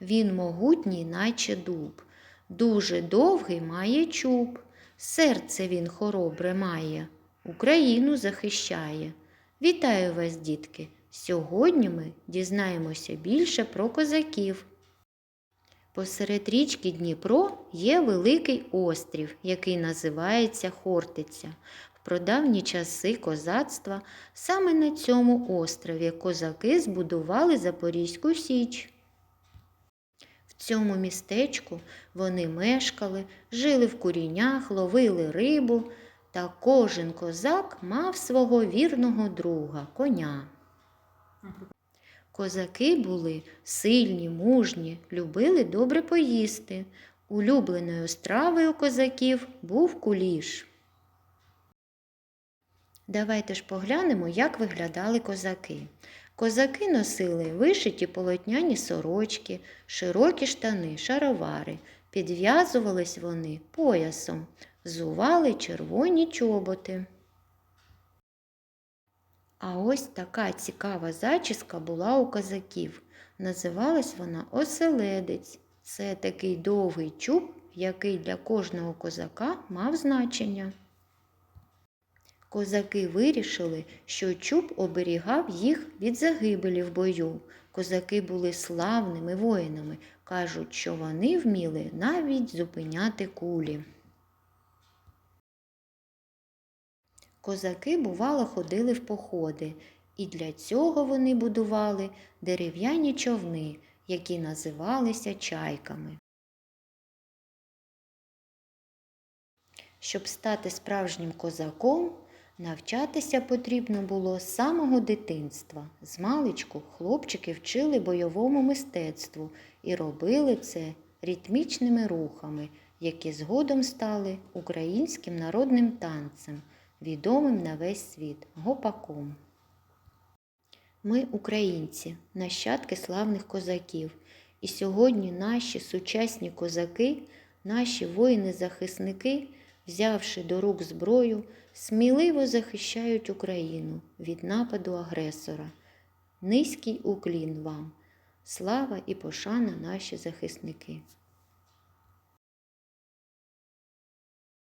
Він могутній, наче дуб, дуже довгий має чуб, серце він хоробре має, Україну захищає. Вітаю вас, дітки! Сьогодні ми дізнаємося більше про козаків. Посеред річки Дніпро є великий острів, який називається Хортиця. В прадавні часи козацтва саме на цьому острові козаки збудували Запорізьку Січ. Цьому містечку вони мешкали, жили в курінях, ловили рибу, та кожен козак мав свого вірного друга коня. Козаки були сильні, мужні, любили добре поїсти. Улюбленою стравою козаків був куліш. Давайте ж поглянемо, як виглядали козаки. Козаки носили вишиті полотняні сорочки, широкі штани, шаровари. Підв'язувались вони поясом, зували червоні чоботи. А ось така цікава зачіска була у козаків. Називалась вона оселедець. Це такий довгий чуб, який для кожного козака мав значення. Козаки вирішили, що чуб оберігав їх від загибелі в бою. Козаки були славними воїнами. Кажуть, що вони вміли навіть зупиняти кулі. Козаки, бувало, ходили в походи, і для цього вони будували дерев'яні човни, які називалися чайками. Щоб стати справжнім козаком, навчатися потрібно було з самого дитинства. З маличку хлопчики вчили бойовому мистецтву і робили це ритмічними рухами, які згодом стали українським народним танцем відомим на весь світ гопаком. Ми, українці, нащадки славних козаків, і сьогодні наші сучасні козаки, наші воїни-захисники, взявши до рук зброю, сміливо захищають Україну від нападу агресора. Низький уклін вам, слава і пошана наші захисники.